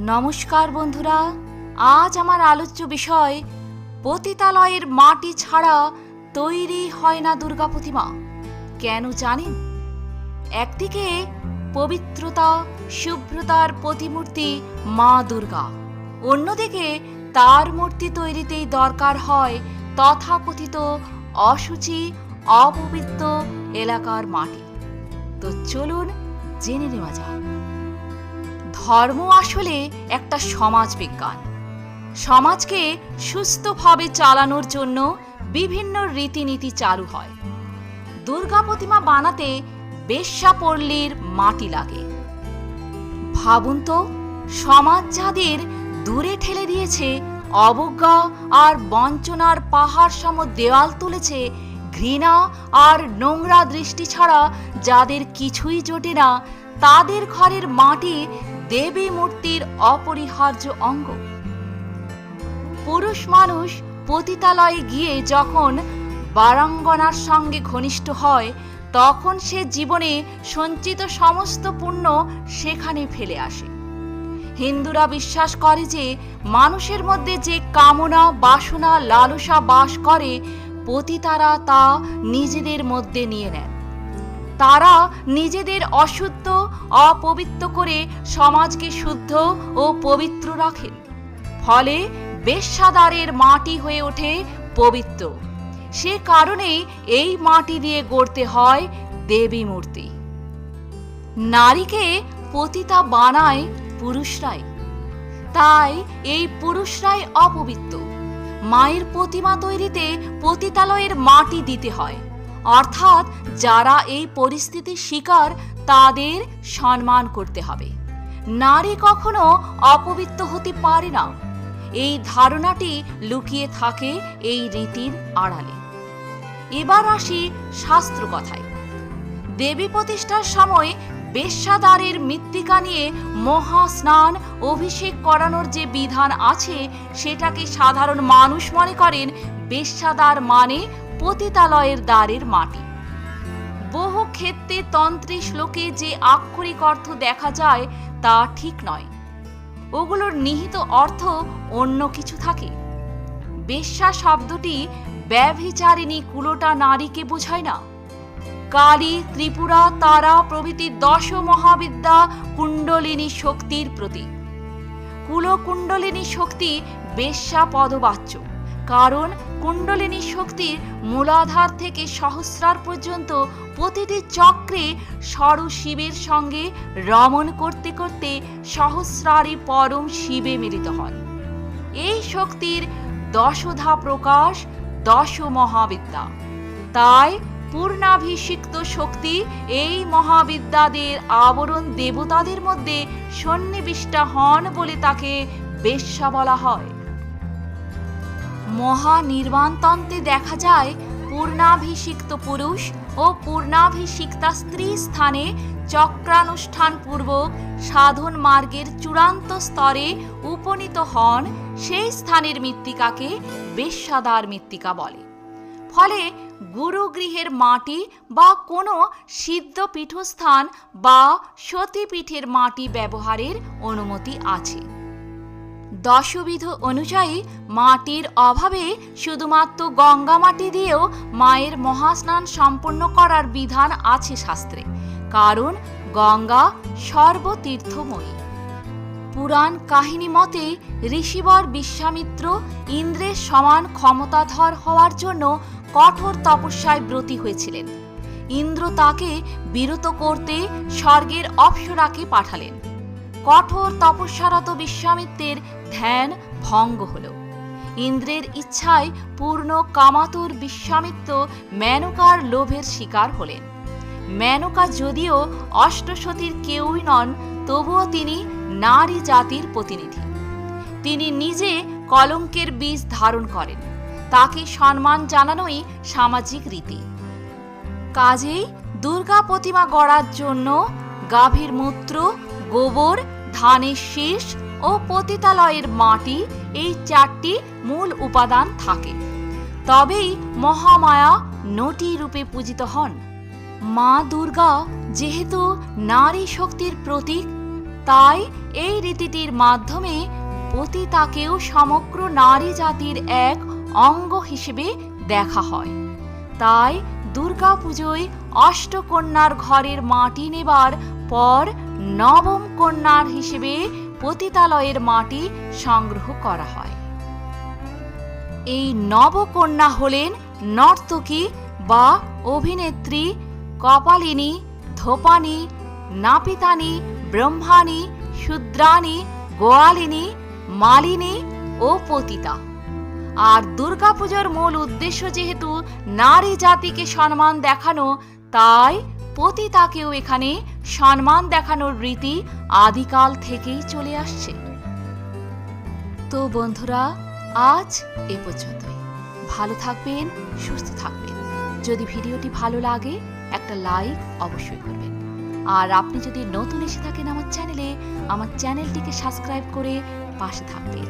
নমস্কার বন্ধুরা, আজ আমার আলোচ্য বিষয়, পতিতালয়ের মাটি ছাড়া তৈরি হয় না দুর্গা প্রতিমা। কেন জানেন? একদিকে পবিত্রতা, শুভ্রতার প্রতিমূর্তি মা দুর্গা, অন্যদিকে তার মূর্তি তৈরিতেই দরকার হয় তথাকথিত অসুচি অপবিত্র এলাকার মাটি। তো চলুন জেনে নেওয়া যাক। ধর্ম আসলে একটা সমাজ বিজ্ঞান সমাজকে সুস্থভাবে চালানোর জন্য বিভিন্ন রীতিনীতি চালু হয়। দুর্গা প্রতিমা বানাতে বেশ্যাপল্লীর মাটি লাগে। ভাবুন তো, সমাজ যাদের দূরে ঠেলে দিয়েছে, অবজ্ঞা আর বঞ্চনার পাহাড় সম দেওয়াল তুলেছে ঘৃণা আর নোংরা দৃষ্টি ছাড়া যাদের কিছুই জোটে না, তাদের ঘরের মাটি দেবী মূর্তির অপরিহার্য অঙ্গ। পুরুষ মানুষ পতিতালয়ে গিয়ে যখন বারাঙ্গনার সঙ্গে ঘনিষ্ঠ হয়, তখন সে জীবনে সঞ্চিত সমস্ত পুণ্য সেখানে ফেলে আসে। হিন্দুরা বিশ্বাস করে যে মানুষের মধ্যে যে কামনা, বাসনা, লালসা বাস করে পতিতারা তা নিজেদের মধ্যে নিয়ে নেন। তারা নিজেদের অশুদ্ধ, অপবিত্র করে সমাজকে শুদ্ধ ও পবিত্র রাখেন ফলে বেশ্যাদারের মাটি হয়ে ওঠে পবিত্র। সে কারণেই এই মাটি দিয়ে গড়তে হয় দেবী মূর্তি। নারীকে পতিতা বানায় পুরুষরাই। তাই এই পুরুষরাই অপবিত্র। মায়ের প্রতিমা তৈরিতে পতিতালয়ের মাটি দিতে হয়। অর্থাৎ যারা এই পরিস্থিতির শিকার, তাদের সম্মান করতে হবে। নারী কখনো অপবিত্র হতে পারে না। এই ধারণাটি লুকিয়ে থাকে এই রীতির আড়ালে। এবার আসি শাস্ত্র কথায়। দেবী প্রতিষ্ঠার সময় বেশ্যাদারের মৃত্তিকা নিয়ে মহা স্নান অভিষেক করানোর যে বিধান আছে, সেটাকে সাধারণ মানুষ মনে করেন বেশ্যাদার মানে পতিতালয়ের দ্বারের মাটি। বহু ক্ষেত্রে তন্ত্রী শ্লোকে যে আক্ষরিক অর্থ দেখা যায়, তা ঠিক নয়। ওগুলোর নিহিত অর্থ অন্য কিছু থাকে। বেশ্যা শব্দটি ব্যভিচারিণী কুলোটা নারীকে বোঝায় না। কালী, ত্রিপুরা, তারা প্রভৃতি দশ মহাবিদ্যা কুণ্ডলিনী শক্তির প্রতীক। কুলকুণ্ডলিনী শক্তি বেশ্যা পদবাচ্য। কারণ কুণ্ডলিনী শক্তির মূলাধার থেকে সহস্রার পর্যন্ত প্রতিটি চক্রে সর শিবের সঙ্গে রমণ করতে করতে সহস্রারী পরম শিবে মিলিত হন। এই শক্তির দশধা প্রকাশ দশ মহাবিদ্যা তাই পূর্ণাভিষিক্ত শক্তি এই মহাবিদ্যাদের আবরণ দেবতাদের মধ্যে সন্নিবিষ্টা হন বলে তাকে বেশ্যা বলা হয়। মহানির্বাণতন্ত্রে দেখা যায়, পূর্ণাভিষিক্ত পুরুষ ও পূর্ণাভিষিক্তা স্ত্রী স্থানে চক্রানুষ্ঠান পূর্বক সাধন মার্গের চূড়ান্ত স্তরে উপনীত হন, সেই স্থানের মৃত্তিকাকে বেশ্যাদার মৃত্তিকা বলে। ফলে গুরুগৃহের মাটি বা কোনো সিদ্ধ পীঠস্থান বা সতীপীঠের মাটি ব্যবহারের অনুমতি আছে। দশবিধ অনুযায়ী মাটির অভাবে শুধুমাত্র গঙ্গা মাটি দিয়েও মায়ের মহাস্নান সম্পন্ন করার বিধান আছে শাস্ত্রে, কারণ গঙ্গা সর্বতীর্থময়ী। পুরাণ কাহিনী মতে ঋষিবর বিশ্বামিত্র ইন্দ্রের সমান ক্ষমতাধর হওয়ার জন্য কঠোর তপস্যায় ব্রতী হয়েছিলেন। ইন্দ্র তাকে বিরত করতে স্বর্গের অপ্সরাকে পাঠালেন। কঠোর তপস্যারত বিশ্বামিত্রের ধ্যান ভঙ্গ হল। ইন্দ্রের ইচ্ছায় পূর্ণ কামাতুর বিশ্বামিত্র মেনকার লোভের শিকার হলেন। মেনকা যদিও অষ্টসতীর কেউই নন, তবুও তিনি নারী জাতির প্রতিনিধি। তিনি নিজে কলঙ্কের বীজ ধারণ করেন। তাকে সম্মান জানানোই সামাজিক রীতি। কাজেই দুর্গা প্রতিমা গড়ার জন্য গাভীর মূত্র, গোবর, ধানের শীষ ও পতিতালয়ের মাটি এই চারটি মূল উপাদান থাকে। তবেই মহামায়া নটি রূপে পূজিত হন। মা দুর্গা যেহেতু নারী শক্তির প্রতীক, তাই এই রীতিটির মাধ্যমে পতিতাকেও সমগ্র নারী জাতির এক অঙ্গ হিসেবে দেখা হয়। তাই দুর্গাপুজোয় অষ্টকন্যার ঘরের মাটি নেবার পর নবম কন্যার হিসেবে পতিতালয়ের মাটি সংগ্রহ করা হয়। এই নবকন্যা হলেন নর্তকী বা অভিনেত্রী কপালিনী, ধোপানি, নাপিতানি, ব্রহ্মাণী, শূদ্রাণী, গোয়ালিনী, মালিনী ও পতিতা। আর দুর্গাপুজোর মূল উদ্দেশ্য যেহেতু নারী জাতিকে সম্মান দেখানো, তাই পতিতাকেও এখানে সম্মান দেখানোর রীতি আদিকাল থেকেই চলে আসছে। তো বন্ধুরা, আজ এ পর্যন্তই। ভালো থাকবেন, সুস্থ থাকবেন। যদি ভিডিওটি ভালো লাগে, একটা লাইক অবশ্যই করবেন। আর আপনি যদি নতুন এসে থাকেন আমার চ্যানেলে, আমার চ্যানেলটিকে সাবস্ক্রাইব করে পাশে থাকবেন।